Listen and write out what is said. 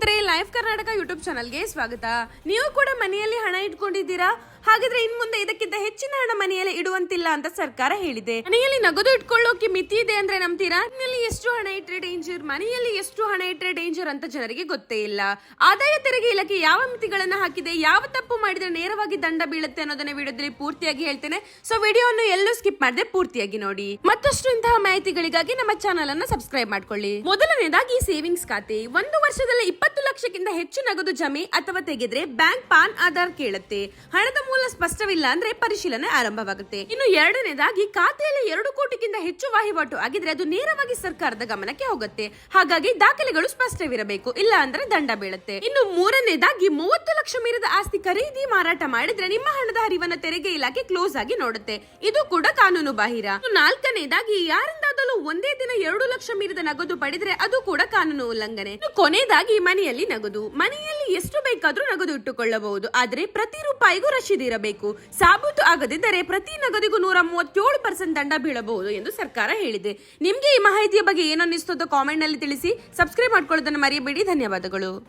tres live Karnataka YouTube ಚಾನಲ್ಗೆ ಸ್ವಾಗತ. ನೀವು ಕೂಡ ಮನೆಯಲ್ಲಿ ಹಣ ಇಟ್ಕೊಂಡಿದ್ದೀರಾ? ಹಾಗಾದ್ರೆ ಇನ್ ಮುಂದೆ ಇದಕ್ಕಿಂತ ಹೆಚ್ಚಿನ ಹಣ ಮನೆಯಲ್ಲಿ ಇಡುವಂತಿಲ್ಲ ಅಂತ ಸರ್ಕಾರ ಹೇಳಿದೆ. ಮನೆಯಲ್ಲಿ ನಗದು ಇಟ್ಕೊಳ್ಳೋಕೆ ಮಿತಿ ಇದೆ ಅಂದ್ರೆ ನಂಬ್ತೀರಾ? ಮನೆಯಲ್ಲಿ ಎಷ್ಟು ಹಣ ಇಟ್ಟರೆ ಡೇಂಜರ್ ಮನೆಯಲ್ಲಿ ಎಷ್ಟು ಹಣ ಇಟ್ಟರೆ ಡೇಂಜರ್ ಅಂತ ಜನರಿಗೆ ಗೊತ್ತೇ ಇಲ್ಲ. ಆದಾಯ ತೆರಿಗೆ ಇಲಾಖೆ ಯಾವ ಮಿತಿಗಳನ್ನ ಹಾಕಿದೆ? ಯಾವ ತಪ್ಪು ಮಾಡಿದ್ರೆ ನೇರವಾಗಿ ದಂಡ ಬೀಳುತ್ತೆ ಅನ್ನೋದನ್ನ ವಿಡಿಯೋದಲ್ಲಿ ಪೂರ್ತಿಯಾಗಿ ಹೇಳ್ತೇನೆ. ಸೊ ವಿಡಿಯೋವನ್ನು ಎಲ್ಲೂ ಸ್ಕಿಪ್ ಮಾಡದೆ ಪೂರ್ತಿಯಾಗಿ ನೋಡಿ. ಮತ್ತಷ್ಟು ಇಂತಹ ಮಾಹಿತಿಗಳಿಗಾಗಿ ನಮ್ಮ ಚಾನಲ್ ಅನ್ನ ಸಬ್ಸ್ಕ್ರೈಬ್ ಮಾಡ್ಕೊಳ್ಳಿ. ಮೊದಲನೇದಾಗಿ ಸೇವಿಂಗ್ಸ್ ಖಾತೆ. ಒಂದು ವರ್ಷದಲ್ಲಿ ಇಪ್ಪತ್ತು ಲಕ್ಷಕ್ಕಿಂತ ಹೆಚ್ಚು ನಗದು ಜಮೆ ಅಥವಾ ತೆಗೆದ್ರೆ ಬ್ಯಾಂಕ್ ಪಾನ್ ಆಧಾರ್ ಕೇಳುತ್ತೆ. ಹಣದ ಮೂಲ ಸ್ಪಷ್ಟವಿಲ್ಲ ಅಂದ್ರೆ ಪರಿಶೀಲನೆ ಆರಂಭವಾಗುತ್ತೆ. ಇನ್ನು ಎರಡನೇದಾಗಿ, ಖಾತೆಯಲ್ಲಿ ಎರಡು ಕೋಟಿಗಿಂತ ಹೆಚ್ಚು ವಹಿವಾಟು ಆಗಿದ್ರೆ ಅದು ನೇರವಾಗಿ ಸರ್ಕಾರದ ಗಮನಕ್ಕೆ ಹೋಗುತ್ತೆ. ಹಾಗಾಗಿ ದಾಖಲೆಗಳು ಸ್ಪಷ್ಟವಿರಬೇಕು, ಇಲ್ಲ ಅಂದ್ರೆ ದಂಡ ಬೀಳುತ್ತೆ. ಇನ್ನು ಮೂರನೇದಾಗಿ, ಮೂವತ್ತು ಲಕ್ಷ ಮೀರದ ಆಸ್ತಿ ಖರೀದಿ ಮಾರಾಟ ಮಾಡಿದ್ರೆ ನಿಮ್ಮ ಹಣದ ಹರಿವನ್ನ ತೆರಿಗೆ ಇಲಾಖೆ ಕ್ಲೋಸ್ ಆಗಿ ನೋಡುತ್ತೆ. ಇದು ಕೂಡ ಕಾನೂನು ಬಾಹಿರ ನಾಲ್ಕನೇದಾಗಿ ಯಾರಿಂದಾದಲೂ ಒಂದೇ ದಿನ ಎರಡು ಲಕ್ಷ ಮೀರಿದ ನಗದು ಪಡೆದರೆ ಅದು ಕೂಡ ಕಾನೂನು ಉಲ್ಲಂಘನೆ. ಕೊನೆಯದಾಗಿ ಮನೆಯಲ್ಲಿ ನಗದು. ಮನೆಯಲ್ಲಿ ಎಷ್ಟು ಬೇಕಾದರೂ ನಗದು ಇಟ್ಟುಕೊಳ್ಳಬಹುದು. ಆದರೆ ಪ್ರತಿ ರೂಪಾಯಿಗೂ ರಶೀದಿ ಇರಬೇಕು. ಸಾಬೂತು ಆಗದಿದ್ದರೆ ಪ್ರತಿ ನಗದಿಗೂ ನೂರ ಮೂವತ್ತೇಳು ಪರ್ಸೆಂಟ್ ದಂಡ ಬೀಳಬಹುದು ಎಂದು ಸರ್ಕಾರ ಹೇಳಿದೆ. ನಿಮ್ಗೆ ಈ ಮಾಹಿತಿಯ ಬಗ್ಗೆ ಏನನ್ನಿಸ್ತೋ ಕಾಮೆಂಟ್ನಲ್ಲಿ ತಿಳಿಸಿ. ಸಬ್ಸ್ಕ್ರೈಬ್ ಮಾಡ್ಕೊಳ್ಳೋದನ್ನು ಮರೆಯಬೇಡಿ ಧನ್ಯವಾದಗಳು.